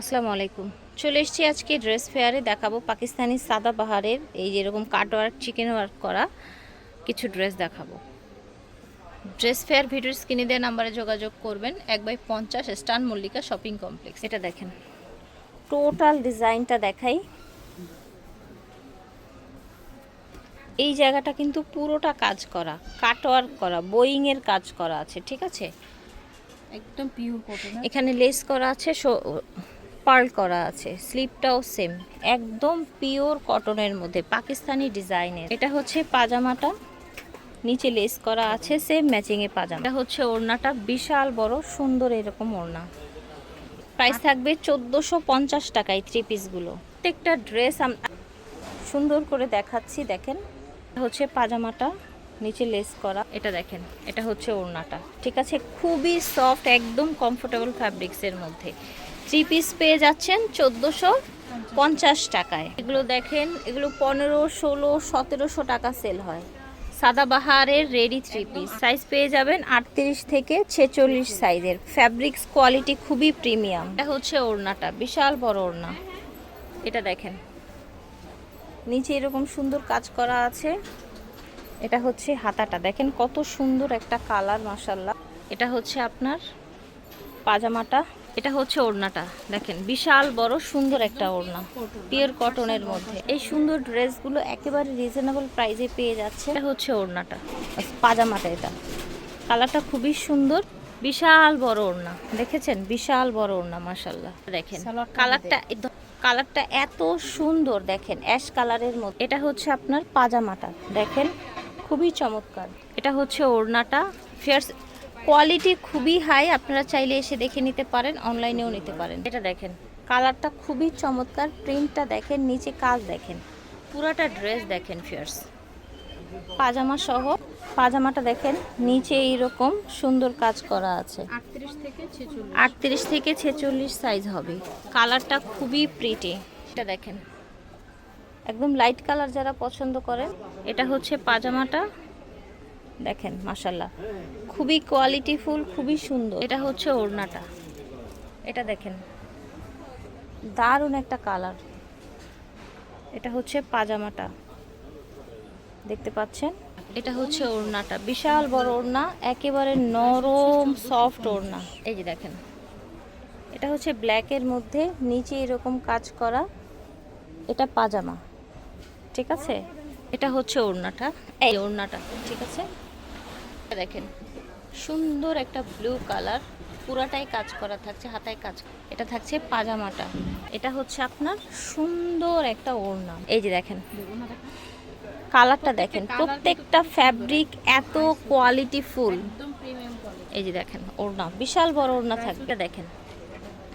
আসসালামু আলাইকুম। চলে এসেছি আজকে ড্রেস ফেয়ারে দেখাবো পাকিস্তানি সাদা বাহারের এই যেরকম কাট ওয়ার্ক চিকেন ওয়ার্ক করা কিছু ড্রেস দেখাবো। ড্রেস ফেয়ার ভিডিওর স্ক্রিনে দেওয়া নাম্বারে যোগাযোগ করবেন এক বাই পঞ্চাশ স্টান মল্লিকা শপিং কমপ্লেক্স। এটা দেখেন। টোটাল ডিজাইনটা দেখাই। এই জায়গাটা কিন্তু পুরোটা কাজ করা কাট ওয়ার্ক করা বোয়িংয়ের কাজ করা আছে ঠিক আছে? একদম পিওর কটন এখানে লেস করা আছে পার্ল করা আছে, স্লিপটাও সেম একদম পিওর কটনের মধ্যে, পাকিস্তানি ডিজাইনের এটা হচ্ছে পাজামাটা, নিচে লেস করা আছে সেম ম্যাচিং এ পাজামা। এটা হচ্ছে ওড়নাটা, বিশাল বড়, সুন্দর এরকম ওড়না। প্রাইস থাকবে চোদ্দোশো পঞ্চাশ টাকায় থ্রি পিসগুলো প্রত্যেকটা ড্রেস সুন্দর করে দেখাচ্ছি, দেখেন। হচ্ছে পাজামাটা, নিচে লেস করা। এটা দেখেন, এটা হচ্ছে ওড়নাটা। ঠিক আছে? খুবই সফট একদম কমফোর্টেবল ফ্যাব্রিক্সের মধ্যে। থ্রি পিস পেয়ে যাচ্ছেন চোদ্দোশো পঞ্চাশ টাকায়। এগুলো দেখেন, এগুলো পনেরো, ষোলো, সতেরোশো টাকা সেল হয়। সাদাবাহারের রেডি থ্রি পিস সাইজ পেয়ে যাবেন আটত্রিশ থেকে ছেচল্লিশ সাইজের ফ্যাব্রিক্স কোয়ালিটি খুবই প্রিমিয়াম এটা হচ্ছে ওড়নাটা, বিশাল বড় ওড়না। এটা দেখেন। নিচে এরকম সুন্দর কাজ করা আছে। এটা হচ্ছে হাতাটা। দেখেন কত সুন্দর একটা কালার মাসাল্লাহ এটা হচ্ছে আপনার পাজামাটা। এটা হচ্ছে ওড়নাটা দেখেন বিশাল বড় সুন্দর একটা ওড়না পিওর কটনের মধ্যে। এই সুন্দর ড্রেসগুলো একেবারে রিজনেবল প্রাইসে পেয়ে যাচ্ছে। এটা হচ্ছে ওড়নাটা পাজামাটা এটা। কালারটা খুবই সুন্দর বিশাল বড় ওড়না দেখেছেন? বিশাল বড় ওড়না মাসাল্লাহ দেখেন কালারটা কালারটা এত সুন্দর দেখেন অ্যাশ কালারের মধ্যে। এটা হচ্ছে আপনার পাজামাটা দেখেন খুবই চমৎকার। এটা হচ্ছে ওড়নাটা ফেয়ার্স কোয়ালিটি খুবই হাই আপনারা চাইলে এসে দেখে নিতে পারেন অনলাইনেও নিতে পারেন। এটা দেখেন কালারটা খুবই চমৎকার প্রিন্টটা দেখেন নিচে কাজ দেখেন পুরাটা ড্রেস দেখেন ফিয়ার্স পাজামা সহ পাজামাটা দেখেন নিচে এইরকম সুন্দর কাজ করা আছে। আটত্রিশ থেকে ছেচল্লিশ। আটত্রিশ থেকে ছেচল্লিশ সাইজ হবে। কালারটা খুবই প্রিটি এটা দেখেন একদম লাইট কালার যারা পছন্দ করেন এটা হচ্ছে পাজামাটা। দেখেন মাসাল্লাহ খুবই কোয়ালিটিফুল খুবই সুন্দর। এটা হচ্ছে ওড়নাটা। এটা দেখেন। দারুণ একটা কালার এটা হচ্ছে পাজামাটা। দেখতে পাচ্ছেন? এটা হচ্ছে ওড়নাটা। বিশাল বড় ওড়না, একেবারে নরম সফট ওড়না। এই যে দেখেন। এটা হচ্ছে ব্ল্যাকের মধ্যে নিচে এরকম কাজ করা। এটা পাজামা। ঠিক আছে? এটা হচ্ছে ওড়নাটা। এই ওড়নাটা। ঠিক আছে? দেখেন সুন্দর একটা ব্লু কালার পুরাটাই কাজ করা থাকছে হাতায় কাজ এটা থাকছে পাজামাটা। এটা হচ্ছে আপনার সুন্দর একটা ওড়না। এই যে দেখেন কালারটা দেখেন প্রত্যেকটা ফ্যাব্রিক এত কোয়ালিটি ফুল এই যে দেখেন ওড়না বিশাল বড় ওড়না থাকবে এটা দেখেন।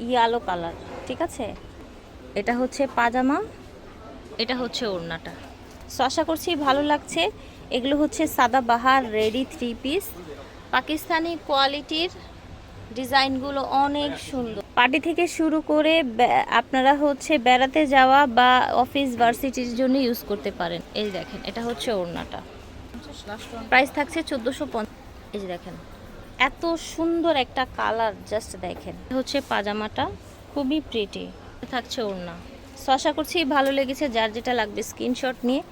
ইয়ালো কালার ঠিক আছে? এটা হচ্ছে পাজামা এটা হচ্ছে ওড়নাটা। সো আশা করছি ভালো লাগছে। এগুলো হচ্ছে Sada Bahar, ready three piece. Pakistani কোয়ালিটির ডিজাইনগুলো অনেক সুন্দর। পার্টি থেকে শুরু করে আপনারা হচ্ছে বেড়াতে যাওয়া বা অফিস, ভার্সিটির জন্য ইউজ করতে পারেন। এই দেখেন, এটা হচ্ছে ওড়নাটা। প্রাইস থাকছে চোদ্দোশো এই যে দেখেন, এত সুন্দর একটা কালার, জাস্ট দেখেন। হচ্ছে পাজামাটা, খুবই প্রিটি থাকছে ওড়না। সো আশা করছি ভালো লেগেছে, যার যেটা লাগবে স্ক্রিনশট নিয়ে।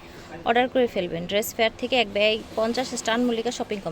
অর্ডার করে ফেলবেন। ড্রেস ফেয়ার থেকে এক ব্যাগ পঞ্চাশ স্টান মল্লিকা শপিং কম